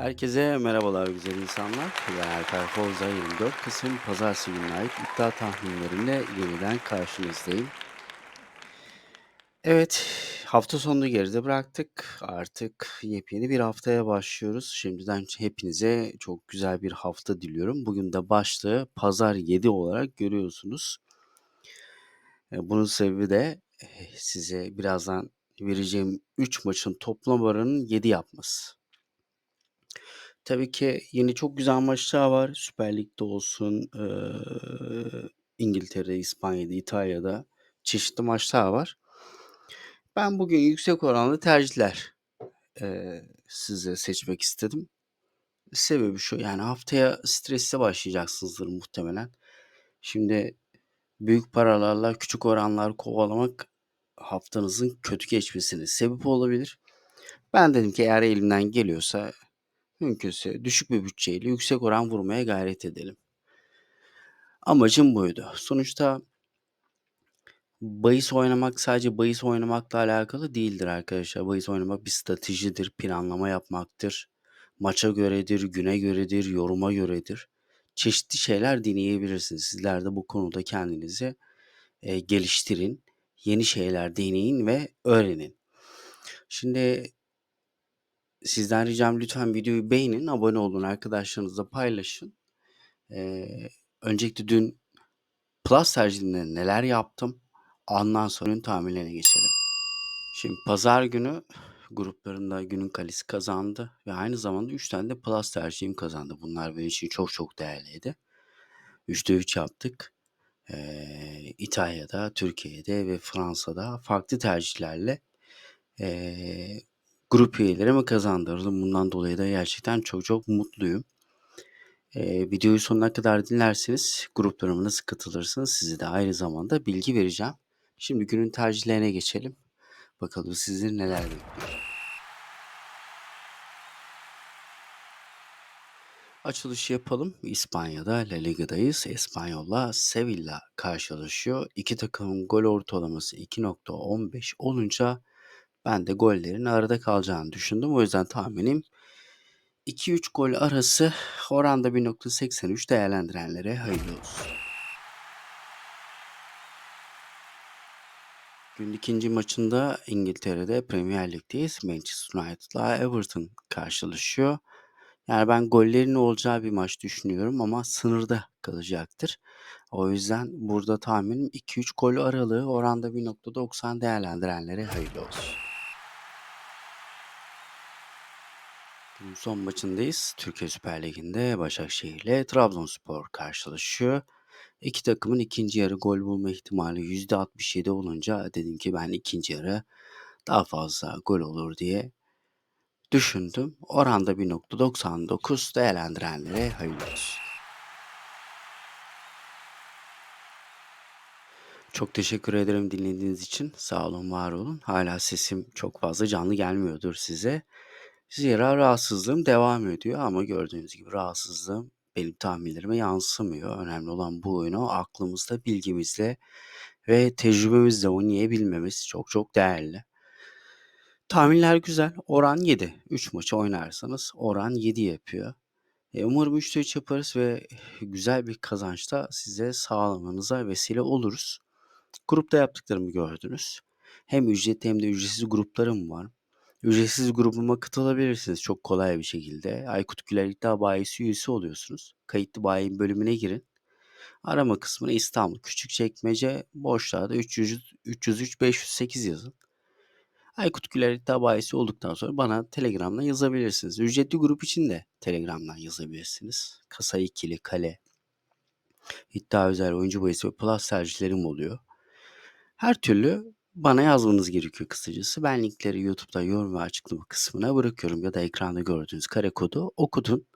Herkese merhabalar güzel insanlar. Ben Alper Forza 24 Kasım Pazartesi gününe ait iddia tahminlerimle yeniden karşınızdayım. Evet, hafta sonunu geride bıraktık. Artık yepyeni bir haftaya başlıyoruz. Şimdiden hepinize çok güzel bir hafta diliyorum. Bugün de başlığı Pazar 7 olarak görüyorsunuz. E, Bunun sebebi de e, size birazdan vereceğim 3 maçın toplam oranının 7 yapması. Tabii ki yeni çok güzel maçlar var. Süper Lig'de olsun, eee, İngiltere'de, İspanya'da, İtalya'da çeşitli maçlar var. Ben bugün yüksek oranlı tercihler eee, size seçmek istedim. Sebebi şu, yani haftaya stresle başlayacaksınızdır muhtemelen. Şimdi büyük paralarla küçük oranlar kovalamak haftanızın kötü geçmesine sebep olabilir. Ben dedim ki eğer elimden geliyorsa mümkünse düşük bir bütçeyle yüksek oran vurmaya gayret edelim. Amacım buydu. Sonuçta bahis oynamak sadece bahis oynamakla alakalı değildir arkadaşlar. Bahis oynamak bir stratejidir, planlama yapmaktır. Maça göredir, güne göredir, yoruma göredir. Çeşitli şeyler deneyebilirsiniz. Sizler de bu konuda kendinizi e, geliştirin. Yeni şeyler deneyin ve öğrenin. Şimdi sizden ricam lütfen videoyu beğenin, abone olun, arkadaşlarınızla paylaşın. Ee, öncelikle dün Plus tercihinde neler yaptım? Ondan sonra ürün tahminlerine geçelim. Şimdi pazar günü gruplarında günün kalesi kazandı ve aynı zamanda 3 tane de Plus tercihim kazandı. Bunlar benim için çok çok değerliydi. 3'te 3 yaptık. Ee, İtalya'da, Türkiye'de ve Fransa'da farklı tercihlerle ee, grup üyelerimi kazandırdım. Bundan dolayı da gerçekten çok çok mutluyum. Ee, videoyu sonuna kadar dinlerseniz gruplarıma nasıl katılırsınız size de aynı zamanda bilgi vereceğim. Şimdi günün tercihlerine geçelim. Bakalım sizleri neler bekliyor. Açılışı yapalım. İspanya'da La Liga'dayız. Espanyol'la Sevilla karşılaşıyor. İki takımın gol ortalaması 2.15 olunca ben de gollerin arada kalacağını düşündüm. O yüzden tahminim 2-3 gol arası oranda 1.83 değerlendirenlere hayırlı olsun. Günün ikinci maçında İngiltere'de Premier Lig'deyiz. Manchester United'la Everton karşılaşıyor. Yani ben gollerin olacağı bir maç düşünüyorum ama sınırda kalacaktır. O yüzden burada tahminim 2-3 gol aralığı oranda 1.90 değerlendirenlere hayırlı olsun. Son maçındayız. Türkiye Süper Ligi'nde Başakşehir ile Trabzonspor karşılaşıyor. İki takımın ikinci yarı gol bulma ihtimali %67 olunca dedim ki ben ikinci yarı daha fazla gol olur diye düşündüm. Oranda 1.99 değerlendirenlere hayırlı olsun. Çok teşekkür ederim dinlediğiniz için. Sağ olun, var olun. Hala sesim çok fazla canlı gelmiyordur size. Zira rahatsızlığım devam ediyor ama gördüğünüz gibi rahatsızlığım benim tahminlerime yansımıyor. Önemli olan bu oyunu aklımızda, bilgimizle ve tecrübemizle oynayabilmemiz çok çok değerli. Tahminler güzel. Oran 7. 3 maçı oynarsanız oran 7 yapıyor. E, umarım 3'te 3 yaparız ve güzel bir kazançta size sağlamanıza vesile oluruz. Grupta yaptıklarımı gördünüz. Hem ücretli hem de ücretsiz gruplarım var. Ücretsiz grubuma katılabilirsiniz çok kolay bir şekilde. Aykut Güler İddia Bayisi üyesi oluyorsunuz. Kayıtlı bayi bölümüne girin. Arama kısmına İstanbul Küçükçekmece boşluğa da 300, 303 508 yazın. Aykut Güler İddia Bayisi olduktan sonra bana Telegram'dan yazabilirsiniz. Ücretli grup için de Telegram'dan yazabilirsiniz. Kasa ikili, kale, iddia özel oyuncu bayisi ve plus tercihlerim oluyor. Her türlü bana yazmanız gerekiyor kısacası. Ben linkleri YouTube'da yorum ve açıklama kısmına bırakıyorum ya da ekranda gördüğünüz kare kodu okudun.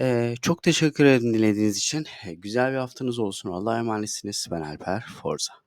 Ee, çok teşekkür ederim dinlediğiniz için. Güzel bir haftanız olsun. Allah'a emanetsiniz. Ben Alper Forza.